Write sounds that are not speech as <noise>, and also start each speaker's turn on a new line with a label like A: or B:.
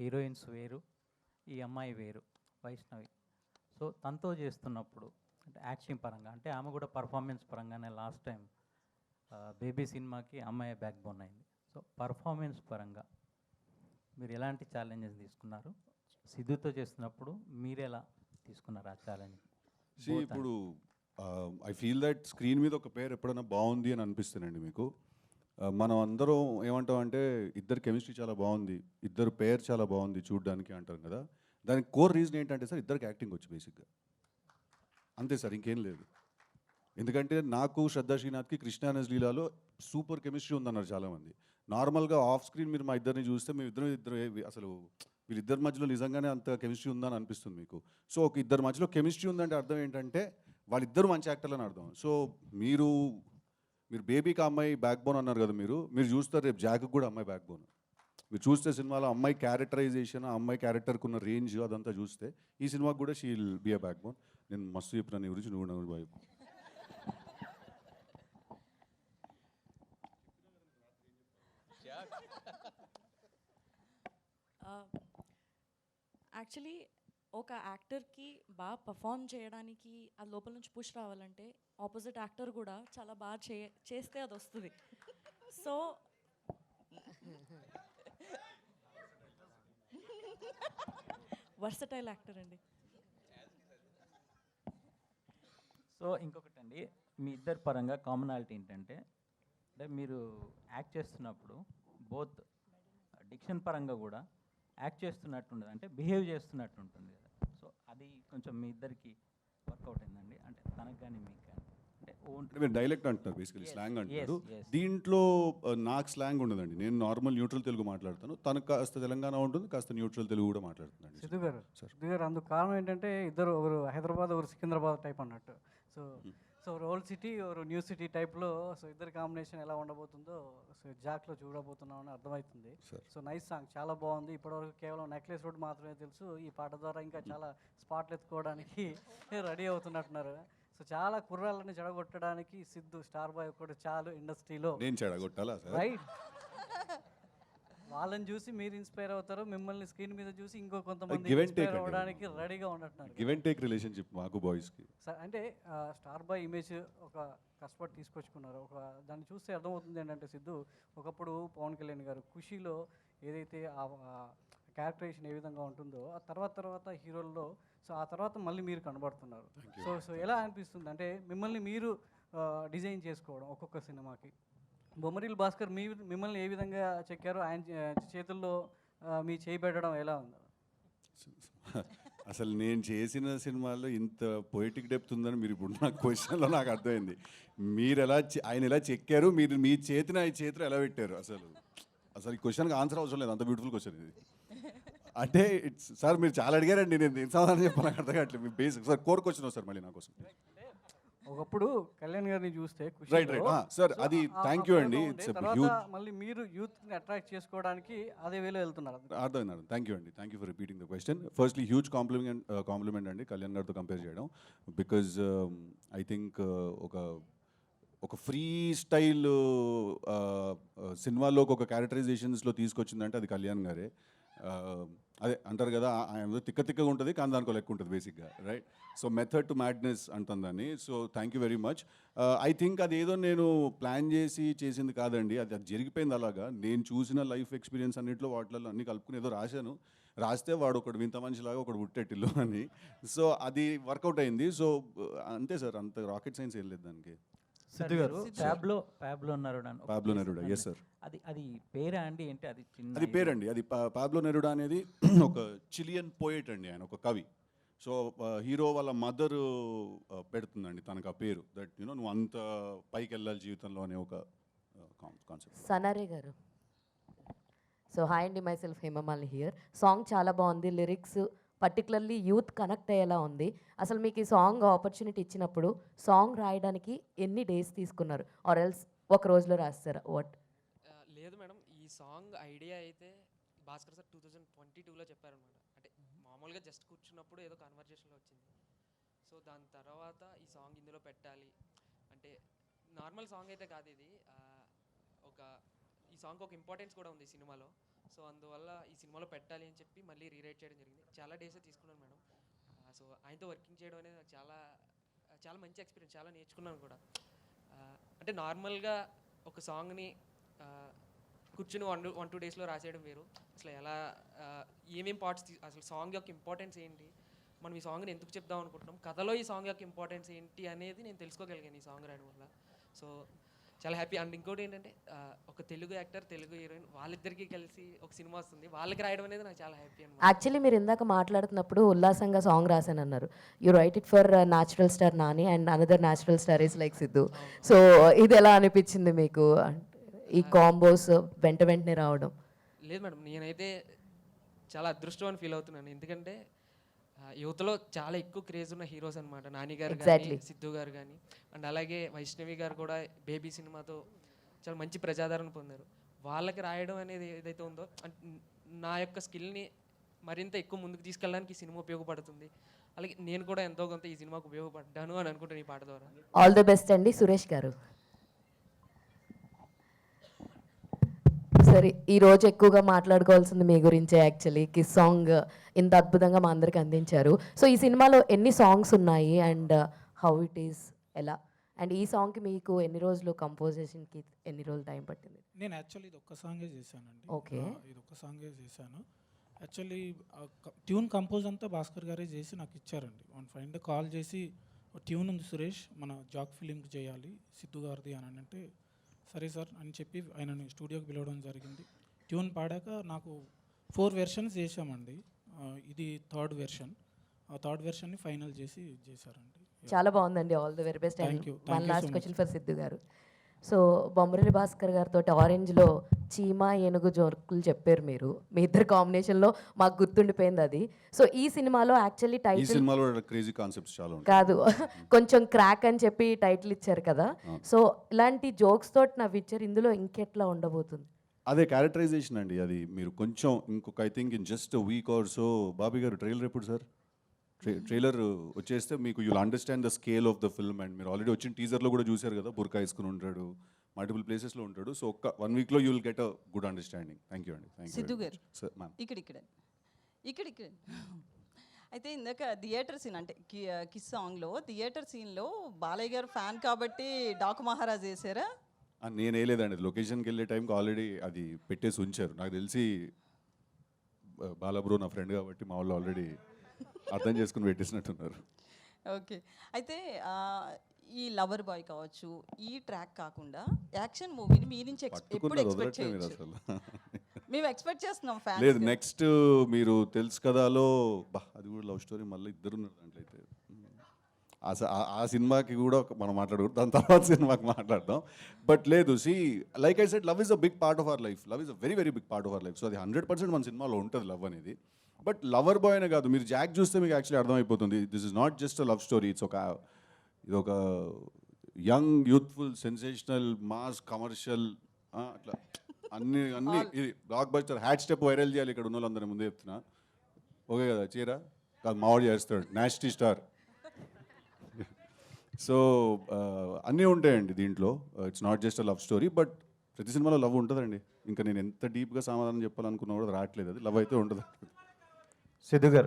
A: Heroines వేరు ఈ అమ్మాయి వేరు వైష్ణవి. సో తనతో చేస్తున్నప్పుడు అంటే యాక్టింగ్ పరంగా అంటే ఆమె కూడా పర్ఫార్మెన్స్ పరంగానే లాస్ట్ టైం బేబీ సినిమాకి అమ్మాయి బ్యాక్ బోన్ అయింది. సో పర్ఫార్మెన్స్ పరంగా మీరు ఎలాంటి ఛాలెంజెస్ తీసుకున్నారు? సిద్ధుతో చేస్తున్నప్పుడు మీరు ఎలా తీసుకున్నారు ఆ ఛాలెంజ్
B: ఇప్పుడు ఐ ఫీల్ దట్ స్క్రీన్ మీద ఒక పేరు ఎప్పుడైనా బాగుంది అని అనిపిస్తుందండి మీకు. మనం అందరం ఏమంటాం అంటే ఇద్దరు కెమిస్ట్రీ చాలా బాగుంది ఇద్దరు పేరు చాలా బాగుంది చూడడానికి అంటారు కదా. దానికి కోర్ రీజన్ ఏంటంటే సార్ ఇద్దరికి యాక్టింగ్ వచ్చి బేసిక్గా. అంతే సార్ ఇంకేం లేదు. ఎందుకంటే నాకు శ్రద్ధా శ్రీనాథ్కి కృష్ణానజ్ లీలాలో సూపర్ కెమిస్ట్రీ ఉందన్నారు చాలామంది. నార్మల్గా ఆఫ్ స్క్రీన్ మీరు మా ఇద్దరిని చూస్తే మేము ఇద్దరు ఇద్దరు అసలు వీళ్ళిద్దరి మధ్యలో నిజంగానే అంత కెమిస్ట్రీ ఉందని అనిపిస్తుంది మీకు. సో ఒక ఇద్దరి మధ్యలో కెమిస్ట్రీ ఉందంటే అర్థం ఏంటంటే వాళ్ళిద్దరు మంచి యాక్టర్లు అని అర్థం. సో మీరు మీరు బేబీకి అమ్మాయి బ్యాక్ బోన్ అన్నారు కదా మీరు మీరు చూస్తారు రేపు జాక్ కూడా అమ్మాయి బ్యాక్ బోన్ మీరు చూస్తే సినిమాలో అమ్మాయి క్యారెక్టరైజేషన్ ఆ అమ్మాయి క్యారెక్టర్కి ఉన్న రేంజ్ అదంతా చూస్తే ఈ సినిమాకి కూడా she'll be a backbone నేను మస్తు చెప్పిన నీ గురించి నువ్వు కూడా బాయ్
C: యాక్చువల్లీ <laughs> ఒక యాక్టర్కి బాగా పర్ఫామ్ చేయడానికి ఆ లోపల నుంచి పుష్ రావాలంటే ఆపోజిట్ యాక్టర్ కూడా చాలా బాగా చే చేస్తే అది వస్తుంది. సో వర్సటైల్ యాక్టర్ అండి.
A: సో ఇంకొకటి అండి మీ ఇద్దరి పరంగా కామనాలిటీ ఏంటంటే అంటే మీరు యాక్ట్ చేస్తున్నప్పుడు బోత్ డిక్షన్ పరంగా కూడా యాక్ట్ చేస్తున్నట్టు ఉండదు అంటే బిహేవ్ చేస్తున్నట్టు ఉంటుంది కొంచెం మీ ఇద్దరికి వర్కౌట్ అయిందండి. అంటే తనకు కానీ మీకు కానీ అంటే ఓన్
B: మీరు డైలెక్ట్ అంటున్నారు బేసికలీ స్లాంగ్
A: yes.
B: దీంట్లో ఆ, నాకు స్లాంగ్ ఉండదండి. నేను నార్మల్ న్యూట్రల్ తెలుగు మాట్లాడతాను. తనకు కాస్త తెలంగాణ ఉంటుంది కాస్త న్యూట్రల్ తెలుగు కూడా మాట్లాడుతున్నాను
D: సిద్ధు గారు
B: సార్.
D: సిద్ధు గారు అందుకు కారణం ఏంటంటే ఇద్దరు ఒకరు హైదరాబాద్ ఒకరు సికింద్రాబాద్ టైప్ అన్నట్టు. సో సో ఓల్డ్ సిటీ ఒక న్యూ సిటీ టైప్లో సో ఇద్దరు కాంబినేషన్ ఎలా ఉండబోతుందో సో జాక్లో చూడబోతున్నామని అర్థమవుతుంది.
B: సార్.
D: సో నైస్ సాంగ్ చాలా బాగుంది. ఇప్పటివరకు కేవలం నెక్లెస్ రోడ్ మాత్రమే తెలుసు. ఈ పాట ద్వారా ఇంకా చాలా స్పాట్లు ఎత్తుకోవడానికి <laughs> రెడీ అవుతున్నట్టున్నారు. సో చాలా కుర్రాళ్ళని చెడగొట్టడానికి సిద్ధు స్టార్ బాయ్ ఒకటి చాలు ఇండస్ట్రీలో.
B: నేను చెడగొట్టాలా సార్?
D: రైట్. వాళ్ళని చూసి మీరు ఇన్స్పైర్ అవుతారు మిమ్మల్ని స్క్రీన్ మీద చూసి ఇంకో కొంతమంది
B: give and take
D: ఇన్స్పైర్
B: అండి.
D: అవ్వడానికి రెడీగా ఉన్నట్టున్నారు
B: గివ్ అండ్ టేక్ రిలేషన్షిప్ మాకు బాయ్స్కి
D: స- అంటే ఆ, స్టార్ బాయ్ ఇమేజ్ ఒక కష్టపడి తీసుకొచ్చుకున్నారు. ఒక దాన్ని చూస్తే అర్థమవుతుంది ఏంటంటే సిద్ధు ఒకప్పుడు పవన్ కళ్యాణ్ గారు ఖుషీలో ఏదైతే ఆ క్యారెక్టరైజేషన్ ఏ విధంగా ఉంటుందో ఆ తర్వాత తర్వాత హీరోల్లో సో ఆ తర్వాత మళ్ళీ మీరు కనబడుతున్నారు. సో సో ఎలా అనిపిస్తుంది? అంటే మిమ్మల్ని మీరు డిజైన్ చేసుకోవడం ఒక్కొక్క సినిమాకి. బొమ్మరిల్ భాస్కర్ మీ మిమ్మల్ని ఏ విధంగా చెక్కారో ఆయన చేతుల్లో మీ చేయి పెట్టడం ఎలా ఉంది?
B: అసలు నేను చేసిన సినిమాల్లో ఇంత పొయిటిక్ డెప్త్ ఉందని మీరు ఇప్పుడు నా క్వశ్చన్లో నాకు అర్థమైంది. మీరు ఎలా ఆయన ఎలా చెక్కారు? మీరు మీ చేతిని ఆయన చేతిలో ఎలా పెట్టారు అసలు? అసలు ఈ క్వశ్చన్కి ఆన్సర్ అవసరం లేదు. అంత బ్యూటిఫుల్ క్వశ్చన్ ఇది. అంటే ఇట్స్ సార్ మీరు చాలా అడిగారండి. నేను సమాధానం చెప్పాను అర్థం కావట్లేదు. మీ basic sir core question sir మళ్ళీ నా కోసం.
D: ఒకప్పుడు కళ్యాణ్ గారిని చూస్తే ఖుషీలో-
B: Right, right. Ah, sir,
D: so
B: అది you
D: విధంగా
B: అండి.
D: మళ్ళీ మీరు యూత్ని అట్రాక్ట్ చేసుకోవడానికి అదే వేలో వెళ్తున్నారు.
B: అర్థమైంది థ్యాంక్ యూ అండి. Thank you for repeating the question firstly huge compliment compliment అండి కళ్యాణ్ గారితో కంపేర్ చేయడం. బికాజ్ ఐ థింక్ ఒక ఒక ఫ్రీ స్టైల్ సినిమాలోకి ఒక క్యారెక్టరైజేషన్స్లో తీసుకొచ్చిందంటే అది కళ్యాణ్ గారే. Uh, అదే అంటారు కదా ఆయన తిక్క తిక్కగా ఉంటుంది కానీ దానికో లెక్క ఉంటుంది బేసిక్గా right so method to madness అంటుంది దాన్ని. So thank you very much I think అది ఏదో నేను ప్లాన్ చేసి చేసింది కాదండి. అది అది జరిగిపోయింది అలాగా. నేను చూసిన లైఫ్ ఎక్స్పీరియన్స్ అన్నింటిలో వాటిలో అన్ని కలుపుకుని ఏదో రాశాను. రాస్తే వాడు ఒకడు వింత మనిషిలాగా ఒకడు పుట్టేటిల్లు అని. సో అది వర్కౌట్ అయింది. సో uh, అంతే సార్ అంత రాకెట్ సైన్స్ ఏం లేదు దానికి.
A: సిద్ధు గారు? ప్యాబ్లో ప్యాబ్లో ఒక
B: పాబ్లో నెరుడా. ఎస్ సార్
A: అది అది పేరా అండి? ఏంటి అది చిన్న
B: అది పేరండి. అది పా- పాబ్లో నెరుడా అనేది <clears throat> ఒక చిలియన్ పోయేట్ అండి ఆయన ఒక కవి. సో హీరో వాళ్ళ మదర్ పెడుతుందండి తనకు ఆ పేరు. దట్ యూనో నువ్వు అంత పైకి వెళ్ళాలి జీవితంలో అనే ఒక కాన్సెప్ట్.
E: సనారే గారు. సో హాయ్ అండి myself Hemamali here song చాలా బాగుంది లిరిక్స్ పర్టికులర్లీ యూత్ కనెక్ట్ అయ్యేలా ఉంది. అసలు మీకు ఈ సాంగ్ ఆపర్చునిటీ ఇచ్చినప్పుడు సాంగ్ రాయడానికి ఎన్ని డేస్ తీసుకున్నారు? ఆర్ ఎల్స్ ఒక రోజులో రాస్తారా? వాట్
F: లేదు మేడం. ఈ సాంగ్ ఐడియా అయితే Bhaskar sir two thousand twenty టూలో చెప్పారనమాట అంటే మామూలుగా జస్ట్ కూర్చున్నప్పుడు ఏదో కాన్వర్జేషన్లో వచ్చింది. సో దాని తర్వాత ఈ సాంగ్ ఇందులో పెట్టాలి. అంటే నార్మల్ సాంగ్ అయితే కాదు ఇది. ఒక ఈ సాంగ్ ఒక ఇంపార్టెన్స్ కూడా ఉంది సినిమాలో. సో అందువల్ల ఈ సినిమాలో పెట్టాలి అని చెప్పి మళ్ళీ రీరైట్ చేయడం జరిగింది. చాలా డేసే తీసుకున్నాను మేడం. సో ఆయనతో వర్కింగ్ చేయడం అనేది నాకు చాలా చాలా మంచి ఎక్స్పీరియన్స్ చాలా నేర్చుకున్నాను కూడా. అంటే నార్మల్గా ఒక సాంగ్ని కూర్చుని వన్ వన్ టూ డేస్లో రాసేయడం వేరు. అసలు ఎలా ఏమేం పార్ట్స్ అసలు సాంగ్ యొక్క ఇంపార్టెన్స్ ఏంటి? మనం ఈ సాంగ్ని ఎందుకు చెప్దాం అనుకుంటున్నాం? కథలో ఈ సాంగ్ యొక్క ఇంపార్టెన్స్ ఏంటి అనేది నేను తెలుసుకోగలిగాను ఈ సాంగ్ రాయడం వల్ల. సో చాలా హ్యాపీ అండ్ ఇంకోటి ఏంటంటే ఒక తెలుగు యాక్టర్ తెలుగు హీరోయిన్ వాళ్ళిద్దరికీ కలిసి ఒక సినిమా వస్తుంది. వాళ్ళకి రాయడం అనేది నాకు చాలా హ్యాపీ అనమాట
E: యాక్చువల్లీ మీరు ఇందాక మాట్లాడుతున్నప్పుడు ఉల్లాసంగా సాంగ్ రాశాను అన్నారు. You write it for natural star Nani and another natural star is like Siddhu so ఇది ఎలా అనిపించింది మీకు? ఈ కాంబోస్ వెంట వెంటనే రావడం.
F: లేదు మేడం నేనైతే చాలా అదృష్టం అని ఫీల్ అవుతున్నాను. ఎందుకంటే యువతలో చాలా ఎక్కువ క్రేజ్ ఉన్న హీరోస్ అనమాట నాని గారు కానీ. సిద్ధు గారు కానీ అండ్ అలాగే వైష్ణవి గారు కూడా బేబీ సినిమాతో చాలా మంచి ప్రజాదరణ పొందారు. వాళ్ళకి రాయడం అనేది ఏదైతే ఉందో నా యొక్క స్కిల్ని మరింత ఎక్కువ ముందుకు తీసుకెళ్ళడానికి ఈ సినిమా ఉపయోగపడుతుంది. అలాగే నేను కూడా ఎంతో కొంత ఈ సినిమాకు ఉపయోగపడ్డాను అని అనుకుంటాను ఈ పాట ద్వారా.
E: ఆల్ ది బెస్ట్ అండి సురేష్ గారు. సరే ఈ రోజు ఎక్కువగా మాట్లాడుకోవాల్సింది మీ గురించే యాక్చువల్లీ కిస్ సాంగ్ ఇంత అద్భుతంగా మా అందరికి అందించారు. సో ఈ సినిమాలో ఎన్ని సాంగ్స్ ఉన్నాయి అండ్ హౌ ఇట్ ఈస్ ఎలా? అండ్ ఈ సాంగ్కి మీకు ఎన్ని రోజులు కంపోజిషన్కి ఎన్ని రోజులు టైం పట్టింది?
G: నేను యాక్చువల్లీ ఇది ఒక్క సాంగే చేశానండి. ఆ, ఇది ఒక్క సాంగే చేశాను. యాక్చువల్లీ ట్యూన్ కంపోజ్ అంతా భాస్కర్ గారే చేసి నాకు ఇచ్చారండి. వన్ ఫ్రెండ్ కాల్ చేసి ట్యూన్ ఉంది సురేష్ మన జాక్ ఫిలింకి చేయాలి సిద్ధు గారిది అని అంటే సరే సార్ అని చెప్పి ఆయనని స్టూడియోకి పిలవడం జరిగింది. ట్యూన్ పాడాక నాకు ఫోర్ వెర్షన్స్ చేశామండి. ఆ, ఇది థర్డ్ వెర్షన్. ఆ థర్డ్ వెర్షన్ని ఫైనల్ చేసి చేశారండి.
E: చాలా బాగుంది all the very best. One
G: Thank you
E: last question for Siddhu garu. So బొమ్మరలి Bhaskar గారితో ఆరెంజ్లో చీమ ఏనుగు జోర్కులు చెప్పారు మీరు. మీ ఇద్దరు కాంబినేషన్లో మాకు గుర్తుండిపోయింది అది. సో ఈ సినిమాలో యాక్చువల్లీ టైటిల్
B: సినిమాలో క్రేజీ కాన్సెప్ట్స్ చాలా
E: కాదు. <laughs> కొంచెం క్రాక్ అని చెప్పి టైటిల్ ఇచ్చారు కదా. సో ఇలాంటి జోక్స్ తోటి నవ్విచ్చారు ఇందులో ఇంకెట్లా ఉండబోతుంది?
B: అదే క్యారెక్టరైజేషన్ అండి అది. మీరు కొంచెం ఇంకొక I think in just week or so Bobby garu trailer ఎప్పుడు సార్? ట్రైలర్ వచ్చేస్తే మీకు you'll understand the scale of the film and మీరు ఆల్రెడీ వచ్చిన టీజర్లో కూడా చూశారు కదా బుర్కా వేసుకుని ఉంటాడు మల్టిపుల్ ప్లేసెస్లో ఉంటాడు. సో ఒక్క వన్ వీక్లో you will get a good understanding. Thank you అండి. Thank
H: Siddhu
B: you
H: garu.
B: Sir ma'am
H: ఇక్కడిక్కడే ఇక్కడిక్కడే అయితే ఇందాక థియేటర్ సీన్ అంటే కి కిస్ సాంగ్లో థియేటర్ సీన్లో బాలయ్య గారు ఫ్యాన్ కాబట్టి డాకు మహారాజ్ వేసారా?
B: నేను వేయలేదండి. లొకేషన్కి వెళ్ళే టైంకి ఆల్రెడీ అది పెట్టేసి ఉంచారు. నాకు తెలిసి బాలబ్రో నా ఫ్రెండ్ కాబట్టి మా వాళ్ళు ఆల్రెడీ అర్థం చేసుకుని పెట్టేసినట్టున్నారు.
H: ఓకే. అయితే ఈ లవర్ బాయ్ కావచ్చు ఈ ట్రాక్ కాకుండా యాక్షన్ మూవీని మీ నుంచి ఎప్పుడు ఎక్స్పెక్ట్ చేయొచ్చు? మేము ఎక్స్పెక్ట్ చేస్తున్నాం
B: లేదు
H: ఫ్యాన్స్
B: నెక్స్ట్ మీరు తెలుసు కదాలో బా అది కూడా లవ్ స్టోరీ మళ్ళీ ఇద్దరు ఉన్నారు దాంట్లో అయితే ఆ సినిమాకి కూడా మనం మాట్లాడకూడదు దాని తర్వాత సినిమాకి మాట్లాడదాం. బట్ లేదు see like I said love is a big part of our life. Love is a very very big part of our life. So అది హండ్రెడ్ పర్సెంట్ మన సినిమాలో ఉంటుంది లవ్ అనేది. బట్ లవర్ బాయ్ అనే కాదు. మీరు జాక్ చూస్తే మీకు యాక్చువల్లీ అర్థమైపోతుంది. This is not just a love story it's ఒక ఇది ఒక young youthful sensational mass commercial అట్లా. అన్ని అన్ని <laughs> ఇది blockbuster hat step viral చేయాలి ఇక్కడ ఉన్న వాళ్ళందరి ముందే చెప్తున్నా. ఓకే కదా చీర? కాదు మావాడు చేస్తాడు. నాస్టీ స్టార్ సో అన్నీ ఉంటాయండి దీంట్లో. It's not just a love story but ప్రతి సినిమాలో లవ్ ఉంటుందండి. ఇంకా నేను ఎంత డీప్గా సమాధానం చెప్పాలనుకున్నా కూడా రావట్లేదు. అది లవ్ అయితే ఉంటుంది.
I: సిద్ధు గారు